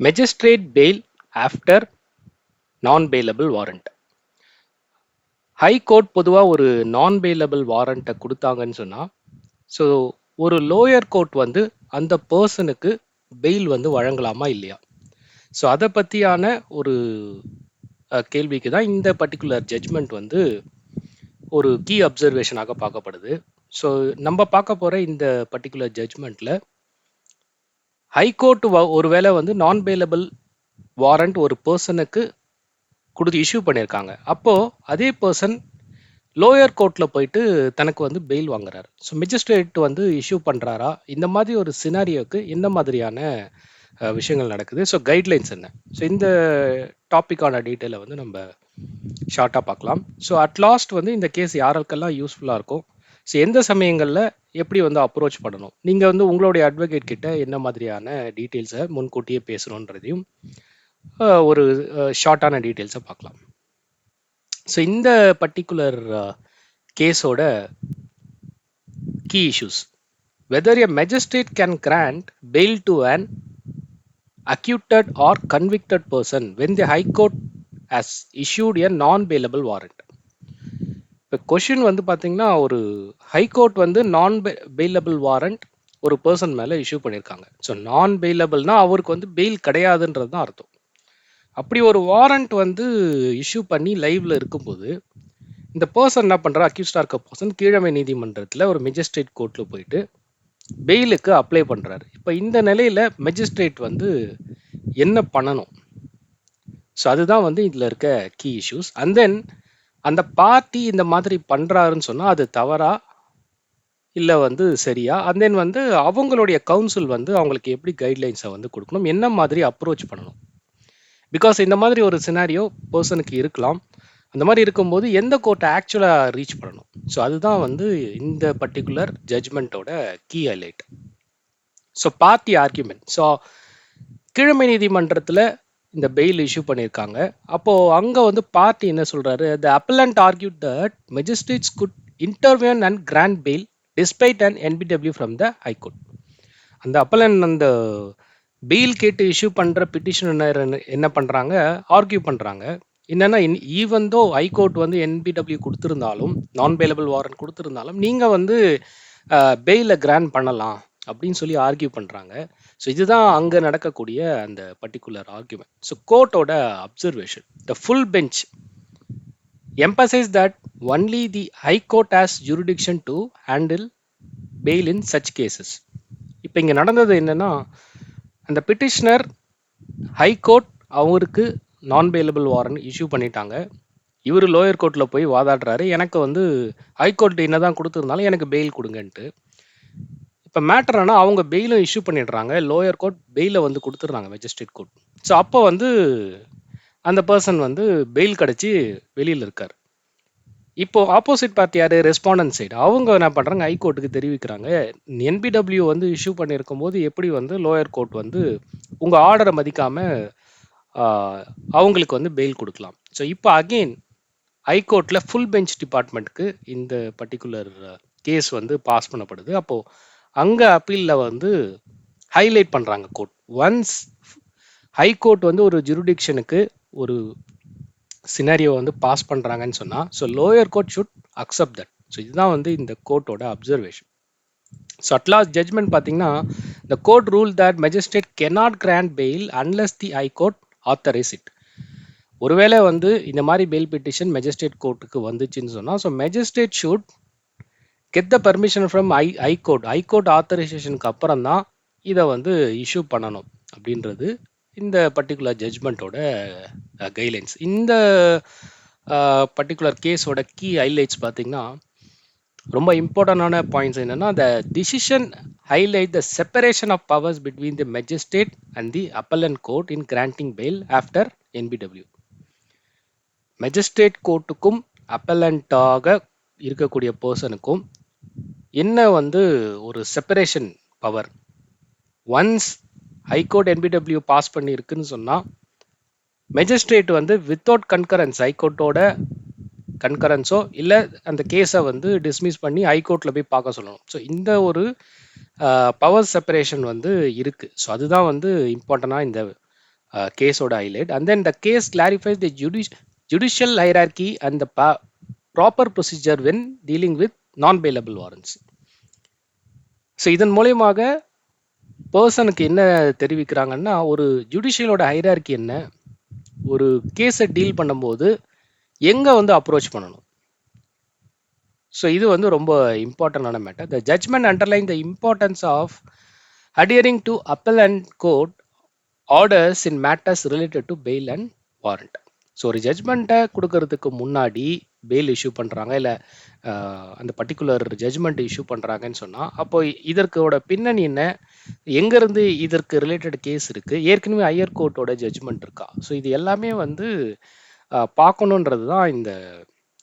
Magistrate bail after non bailable warrant high court பொதுவாக ஒரு நான் பெயிலபிள் வாரண்ட்டை கொடுத்தாங்கன்னு சொன்னால் ஸோ ஒரு லோயர் கோர்ட் வந்து அந்த பர்சனுக்கு பெயில் வந்து வழங்கலாமா இல்லையா? ஸோ அதை பற்றியான ஒரு கேள்விக்கு தான் இந்த பர்டிகுலர் ஜட்ஜ்மெண்ட் வந்து ஒரு கீ அப்சர்வேஷனாக பார்க்கப்படுது. ஸோ நம்ம பார்க்க போகிற இந்த பர்டிகுலர் ஜட்ஜ்மெண்ட்டில் ஹைகோர்ட் ஒருவேளை வந்து நான் பெயிலபிள் வாரண்ட் ஒரு பர்சனுக்கு கொடுத்து இஷ்யூ பண்ணியிருக்காங்க அப்போது அதே பர்சன் லோயர் கோர்ட்டில் போயிட்டு தனக்கு வந்து பெயில் வாங்குறாரு. ஸோ மெஜிஸ்ட்ரேட் வந்து இஷ்யூ பண்ணுறாரா இந்த மாதிரி ஒரு சினாரியோக்கு என்ன மாதிரியான விஷயங்கள் நடக்குது? ஸோ கைட்லைன்ஸ் என்ன? ஸோ இந்த டாப்பிக்கான டீட்டெயிலை வந்து நம்ம ஷார்ட்டாக பார்க்கலாம். ஸோ அட் லாஸ்ட் வந்து இந்த கேஸ் யாருக்கெல்லாம் யூஸ்ஃபுல்லாக இருக்கும்? ஸோ எந்த சமயங்களில் எப்படி வந்து அப்ரோச் பண்ணணும்? நீங்கள் வந்து உங்களுடைய அட்வொகேட் கிட்ட என்ன மாதிரியான டீட்டெயில்ஸை முன்கூட்டியே பேசணுன்றதையும் ஒரு ஷார்ட்டான டீட்டெயில்ஸை பார்க்கலாம். ஸோ இந்த பர்டிகுலர் கேஸோட key issues whether a magistrate can grant bail to an accused or convicted person when the high court has issued a non bailable warrant இப்போ கொஷின் வந்து பார்த்தீங்கன்னா ஒரு ஹை கோர்ட் வந்து நான் பெயிலபிள் வாரண்ட் ஒரு person மேலே issue பண்ணியிருக்காங்க so non பெயிலபிள்னா அவருக்கு வந்து பெயில் கிடையாதுன்றது தான் அர்த்தம். அப்படி ஒரு வாரண்ட் வந்து இஷ்யூ பண்ணி லைவ்ல இருக்கும்போது இந்த பர்சன் என்ன பண்ணுறா அக்யூஸ்டாக இருக்க பர்சன் கீழமை நீதிமன்றத்தில் ஒரு மெஜிஸ்ட்ரேட் கோர்ட்டில் போயிட்டு பெயிலுக்கு அப்ளை பண்ணுறாரு இப்போ இந்த நிலையில் மெஜிஸ்ட்ரேட் வந்து என்ன பண்ணணும்? ஸோ அதுதான் வந்து இதில் இருக்க கீ இஷ்யூஸ் அண்ட் தென் அந்த பார்ட்டி இந்த மாதிரி பண்ணுறாருன்னு சொன்னால் அது தவறா? இல்லை வந்து சரியா? அண்ட் தென் வந்து அவங்களுடைய கவுன்சில் வந்து அவங்களுக்கு எப்படி கைட்லைன்ஸை வந்து கொடுக்கணும்? என்ன மாதிரி அப்ரோச் பண்ணணும்? பிகாஸ் இந்த மாதிரி ஒரு சினாரியோ பர்சனுக்கு இருக்கலாம். அந்த மாதிரி இருக்கும்போது எந்த கோர்ட்டை ஆக்சுவலாக ரீச் பண்ணணும்? ஸோ அதுதான் வந்து இந்த particular ஜட்ஜ்மெண்ட்டோட key highlight so party argument so கீழமை நீதிமன்றத்தில் இந்த பெயில் இஷ்யூ பண்ணியிருக்காங்க அப்போது அங்கே வந்து பார்ட்டி என்ன சொல்கிறாரு the appellant argued that magistrates could intervene and grant bail despite and NBW from the high court அந்த அப்பலன் அந்த பெயில் கேட்டு இஷ்யூ பண்ணுற பிட்டிஷனர் என்ன பண்ணுறாங்க ஆர்கியூ பண்ணுறாங்க என்னன்னா ஈவன் தோ ஹைகோர்ட் வந்து என்பிடபிள்யூ கொடுத்துருந்தாலும் நான் பெயிலபிள் வாரண்ட் கொடுத்துருந்தாலும் நீங்கள் வந்து பெயிலை கிராண்ட் பண்ணலாம் அப்படின்னு சொல்லி ஆர்கியூ பண்ணுறாங்க ஸோ இதுதான் அங்கே நடக்கக்கூடிய அந்த particular argument so கோர்ட்டோட observation the full bench emphasise that only the high court has jurisdiction to handle bail in such cases இப்போ இங்கே நடந்தது என்னன்னா அந்த பிட்டிஷனர் ஹை கோர்ட் அவருக்கு நான் பெயிலபிள் வாரண்ட் இஷ்யூ பண்ணிட்டாங்க. இவர் லோயர் கோர்ட்டில் போய் வாதாடுறாரு. எனக்கு வந்து ஹைகோர்ட் என்ன தான் கொடுத்துருந்தாலும் எனக்கு பெயில் கொடுங்கன்ட்டு. இப்போ மேட்டர் ஆனால் அவங்க பெயிலும் இஷ்யூ பண்ணிடுறாங்க. லோயர் கோர்ட் பெயிலை வந்து கொடுத்துட்றாங்க மெஜிஸ்ட்ரேட் கோர்ட் ஸோ அப்போ வந்து அந்த பர்சன் வந்து பெயில் கிடச்சி வெளியில் இருக்கார். இப்போ ஆப்போசிட் பார்ட்டி யார்? ரெஸ்பாண்டன்ட் சைடு அவங்க என்ன பண்ணுறாங்க ஹைகோர்ட்டுக்கு தெரிவிக்கிறாங்க. என்பிடபிள்யூ வந்து இஷ்யூ பண்ணியிருக்கும் போது எப்படி வந்து லோயர் கோர்ட் வந்து உங்கள் ஆர்டரை மதிக்காமல் அவங்களுக்கு வந்து பெயில் கொடுக்கலாம். ஸோ இப்போ அகெயின் ஹைகோர்ட்டில் ஃபுல் பெஞ்ச் டிபார்ட்மெண்ட்டுக்கு இந்த பர்டிகுலர் கேஸ் வந்து பாஸ் பண்ணப்படுது. அப்போது அங்கே அப்பீலில் வந்து ஹைலைட் பண்ணுறாங்க கோர்ட் ஒன்ஸ் ஹைகோர்ட் வந்து ஒரு ஜுரிடிக்ஷனுக்கு ஒரு சினாரியோ வந்து பாஸ் பண்ணுறாங்கன்னு சொன்னால் so lower court should accept that so இதுதான் வந்து இந்த கோர்ட்டோட observation so at last judgment பார்த்தீங்கன்னா the court rule that magistrate cannot grant bail unless the high court authorise it ஒருவேளை வந்து இந்த மாதிரி பெயில் பெட்டிஷன் மெஜிஸ்ட்ரேட் கோர்ட்டுக்கு வந்துச்சுன்னு சொன்னால் so magistrate should get the permission from high high court court court ஆத்தரைசேஷனுக்கு அப்புறம் தான் இதை வந்து இஷ்யூ பண்ணணும் அப்படின்றது இந்த பர்டிகுலர் ஜட்ஜ்மெண்ட்டோட கைட்லைன்ஸ் இந்த பர்டிகுலர் கேஸோட கீ ஹைலைட்ஸ் பார்த்தீங்கன்னா ரொம்ப இம்பார்ட்டண்டான பாயிண்ட்ஸ் என்னென்னா the decision highlight the separation of powers between the magistrate and the appellant court in granting bail after NBW magistrate கோர்ட்டுக்கும் அப்பலண்ட்டாக இருக்கக்கூடிய பர்சனுக்கும் என்ன வந்து ஒரு separation power once high court NBW pass பண்ணியிருக்குன்னு சொன்னால் மெஜிஸ்ட்ரேட் வந்து வித்தவுட் கன்கரன்ஸ் ஹைகோர்ட்டோட கன்கரன்ஸோ இல்லை அந்த கேஸை வந்து டிஸ்மிஸ் பண்ணி ஹைகோர்ட்டில் போய் பார்க்க சொல்லணும். ஸோ இந்த ஒரு பவர் செப்பரேஷன் வந்து இருக்குது ஸோ அதுதான் வந்து இம்பார்ட்டண்டாக இந்த கேஸோட highlight and then the case clarifies the judicial judicial hierarchy and the proper procedure when dealing with non bailable warrants so இதன் மூலயமாக பர்சனுக்கு என்ன தெரிவிக்கிறாங்கன்னா ஒரு ஜுடிஷியலோட ஹைரார்கி என்ன ஒரு கேஸை டீல் பண்ணும்போது எங்கே வந்து அப்ரோச் பண்ணணும்? ஸோ இது வந்து ரொம்ப இம்பார்ட்டண்டான matter the judgment underline the importance of adhering to appellant court orders in matters related to bail and warrant so ஒரு ஜட்மெண்ட்டை கொடுக்கறதுக்கு முன்னாடி பெயில் இஷ்யூ பண்ணுறாங்க இல்லை அந்த பர்டிகுலர் ஜட்ஜ்மெண்ட் இஷ்யூ பண்ணுறாங்கன்னு சொன்னால் அப்போ இதற்கோட பின்னணி என்ன? எங்கேருந்து இதற்கு ரிலேட்டட் கேஸ் இருக்குது ஏற்கனவே ஹையர் கோர்ட்டோட ஜட்ஜ்மெண்ட் இருக்கா? ஸோ இது எல்லாமே வந்து பார்க்கணுன்றது தான் இந்த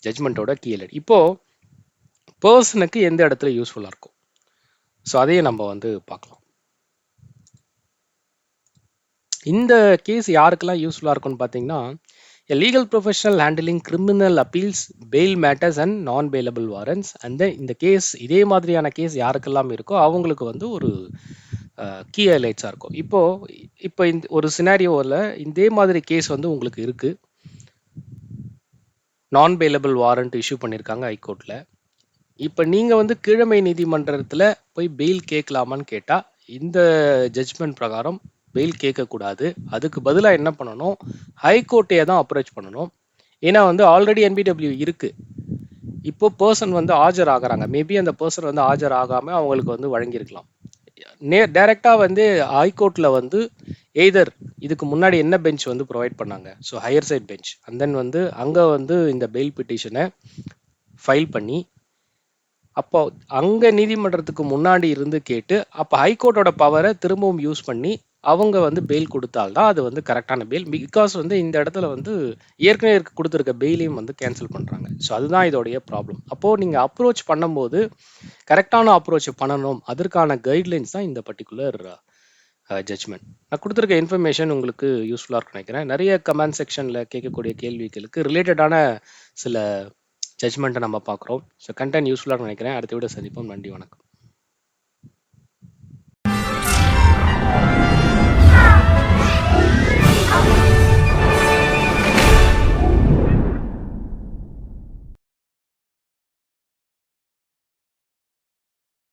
ஜட்மெண்ட்டோட கீழடி இப்போது பர்சனுக்கு எந்த இடத்துல யூஸ்ஃபுல்லாக இருக்கும் ஸோ அதையும் நம்ம வந்து பார்க்கலாம். இந்த கேஸ் யாருக்கெல்லாம் யூஸ்ஃபுல்லாக இருக்கும்னு பார்த்தீங்கன்னா a legal professional handling criminal appeals bail matters and non bailable warrants. And then இந்த கேஸ் இதே மாதிரியான கேஸ் யாருக்கெல்லாம் இருக்கோ அவங்களுக்கு வந்து ஒரு கீ ஹைலைட்ஸாக இருக்கும். இப்போ இப்போ இந்த ஒரு சினாரியோவில் இதே மாதிரி கேஸ் வந்து உங்களுக்கு இருக்குது நான் பெயிலபிள் வாரண்ட் இஷ்யூ பண்ணியிருக்காங்க ஹைகோர்ட்டில் இப்போ நீங்கள் வந்து கீழமை நீதிமன்றத்தில் போய் பெயில் கேட்கலாமான்னு கேட்டால் இந்த ஜட்ஜ்மெண்ட் பிரகாரம் பெயில் கேட்கக்கூடாது. அதுக்கு பதிலாக என்ன பண்ணணும்? ஹைகோர்ட்டையே தான் அப்ரோச் பண்ணணும். ஏன்னா வந்து ஆல்ரெடி என்பிடபிள்யூ இருக்கு. இப்போ பர்சன் வந்து ஆஜர் ஆகிறாங்க மேபி அந்த பர்சன் வந்து ஆஜர் ஆகாமல் அவங்களுக்கு வந்து வழங்கியிருக்கலாம். நே டைரெக்டாக வந்து ஹைகோர்ட்டில் வந்து எய்தர் இதுக்கு முன்னாடி என்ன பெஞ்ச் வந்து ப்ரொவைட் பண்ணாங்க? So higher side bench and then வந்து அங்கே வந்து இந்த பெயில் பிட்டிஷனை ஃபைல் பண்ணி அப்போ அங்கே நீதிமன்றத்துக்கு முன்னாடி இருந்து கேட்டு அப்போ ஹைகோர்ட்டோட பவரை திரும்பவும் யூஸ் பண்ணி அவங்க வந்து பெயில் கொடுத்தால்தான் அது வந்து கரெக்டான பெயில் பிகாஸ் வந்து இந்த இடத்துல வந்து ஏற்கனவே இருக்க கொடுத்துருக்க பெயிலையும் வந்து கேன்சல் பண்ணுறாங்க ஸோ அதுதான் இதோடைய ப்ராப்ளம் அப்போது நீங்கள் அப்ரோச் பண்ணும்போது கரெக்டான அப்ரோச் பண்ணணும். அதற்கான கைட்லைன்ஸ் தான் இந்த பர்டிகுலர் ஜட்ஜ்மெண்ட் uh, நான் கொடுத்துருக்க இன்ஃபர்மேஷன் உங்களுக்கு யூஸ்ஃபுல்லாக இருக்கும் நினைக்கிறேன். நிறைய கமெண்ட் செக்ஷனில் கேட்கக்கூடிய கேள்விகளுக்கு ரிலேட்டடான சில ஜட்ஜ்மெண்ட்டை நம்ம பார்க்குறோம். ஸோ கண்டென்ட் யூஸ்ஃபுல்லாக நினைக்கிறேன். அடுத்த விட சந்திப்போம். நன்றி வணக்கம்.